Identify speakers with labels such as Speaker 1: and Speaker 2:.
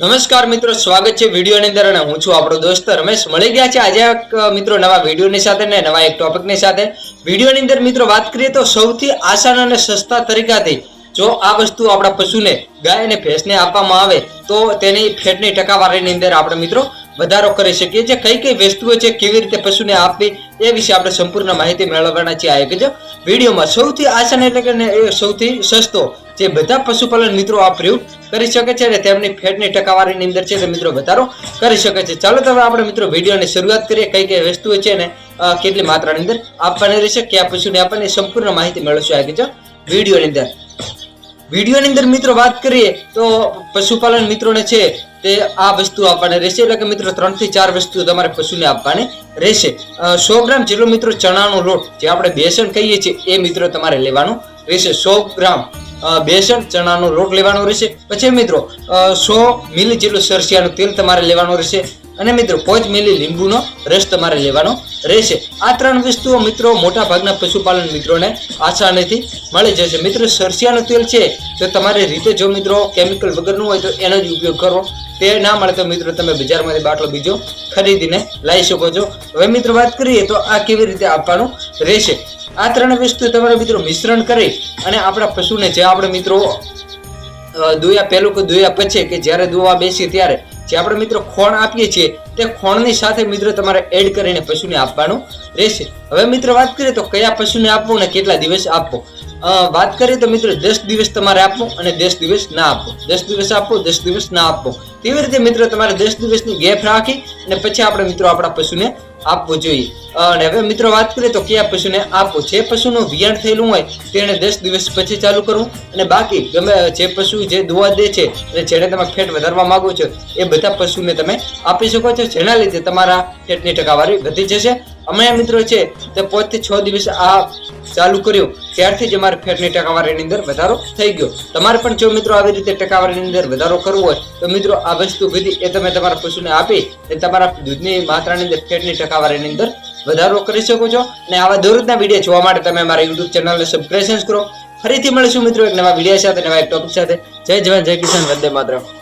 Speaker 1: નમસ્કાર મિત્રો, સ્વાગત છે વિડીયોની અંદર અને હું છું આપણો દોસ્ત રમેશ. મળી ગયા છે આજે એક મિત્રો નવા વિડીયોની સાથે ને નવા એક ટોપિકની સાથે. વિડીયોની અંદર મિત્રો વાત કરીએ તો સૌથી આસાન અને સસ્તા તરીકાથી જો આ વસ્તુ આપણા પશુને, ગાય અને ભેંસને આપવામાં આવે, તો તેની ફેટની ટકાવારીની અંદર આપણે મિત્રો વધારો કરી શકીએ છીએ. કઈ કઈ વસ્તુઓ છે, કેવી રીતે પશુને આપવી, એ વિશે આપણે સંપૂર્ણ માહિતી મેળવવાના છીએ. આ એક જ વિડીયોમાં સૌથી આસાન એટલે કે સૌથી સસ્તો જે બધા પશુપાલન મિત્રો આ પ્રયોગ કરી શકે છે અને તેમની ફેટની ટકાવારીની અંદર છે તે મિત્રો વધારો કરી શકે છે. ચાલો તમે આપણે મિત્રો વિડીયોની શરૂઆત કરીએ. કઈ કઈ વસ્તુઓ છે ને કેટલી માત્રાની અંદર આપવાની રહેશે, કયા પશુને આપણને સંપૂર્ણ માહિતી મેળવશું આ એક જ વિડીયોની અંદર વિડીયોની અંદર મિત્રો વાત કરીએ તો પશુપાલન મિત્રોને છે તે આ વસ્તુ આપવાની રહેશે. એટલે કે મિત્રો ત્રણથી ચાર વસ્તુ તમારે પશુને આપવાની રહેશે. સો ગ્રામ જેટલો મિત્રો ચણાનો લોટ જે આપણે બેસણ કહીએ છીએ એ મિત્રો તમારે લેવાનો રહેશે. સો ગ્રામ બેસણ ચણાનો લોટ લેવાનો રહેશે. પછી મિત્રો સો મિલી જેટલું સરસિયાનું તેલ તમારે લેવાનું રહેશે. અને મિત્રો, પાંચ મિલી લીંબુનો રસ તમારે લેવાનો રહેશે. આ ત્રણ વસ્તુઓ મિત્રો મોટા ભાગના પશુપાલન મિત્રોને આસાનીથી મળી જશે. મિત્રો, સરસિયાનું તેલ છે, તો તમારી રીતે જો મિત્રો કેમિકલ વગરનું હોય તો એનો જ ઉપયોગ કરો. તે ના મળે તો મિત્રો તમે બજારમાંથી બાટલો બીજો ખરીદીને લાવી શકો છો. હવે મિત્રો વાત કરીએ તો આ કેવી રીતે આપવાનું રહેશે. આ ત્રણ વસ્તુ તમારે મિત્રો મિશ્રણ કરી અને આપણા પશુને જે આપણે મિત્રો દોયા, પહેલું કે દોયા પછી કે જ્યારે દોવા બેસીએ ત્યારે જે આપણે મિત્રો ખોણ આપીએ છીએ, તે ખોણની સાથે મિત્રો તમારે એડ કરીને પશુને આપવાનું રહેશે. હવે મિત્રો વાત કરીએ તો કયા પશુને આપવું અને કેટલા દિવસ આપવો? વાત કરીએ તો મિત્રો દસ દિવસ તમારે આપવું અને દસ દિવસ ના આપો દસ દિવસ આપવો દસ દિવસ ના આપો તેવી રીતે મિત્રો તમારે દસ દિવસની ગેપ રાખી અને પછી આપણે મિત્રો આપણા પશુને આપવું જોઈએ? અને હવે મિત્રો વાત કરીએ તો કયા પશુને આપો જે પશુનું વિયાણ થયેલું હોય તેને દસ દિવસ પછી ચાલુ કરવું અને બાકી ગમે જે પશુ જે દુવા દે છે અને જેને તમે ફેટ વધારવા માંગો છો એ બધા પશુને તમે આપી શકો છો. જેના લીધે તમારા ફેટની ટકાવારી વધી જશે અમે મિત્રો છે તે પોતથી છ દિવસ આ ચાલુ કર્યું. ત્યારથી જ અમારે ફેટની ટકાવારીની અંદર વધારો થઈ ગયો. તમારે પણ જો મિત્રો આવી રીતે ટકાવારીની અંદર વધારો કરવો હોય, તો મિત્રો આ વસ્તુ બધી એ તમે તમારા પશુને આપી અને તમારા દૂધની માત્રાની અંદર ફેટની ટકાવારીની અંદર વધારો કરી શકો છો. અને આવા દરરોજના વીડિયો જોવા માટે તમે અમારા યુટ્યુબ ચેનલને સબસ્ક્રાઇબ કરો. ફરીથી મળીશું મિત્રો એક નવા વીડિયો સાથે, નવા એક ટોપિક સાથે. જય જવાન, જય કિસાન, વંદે માતરમ.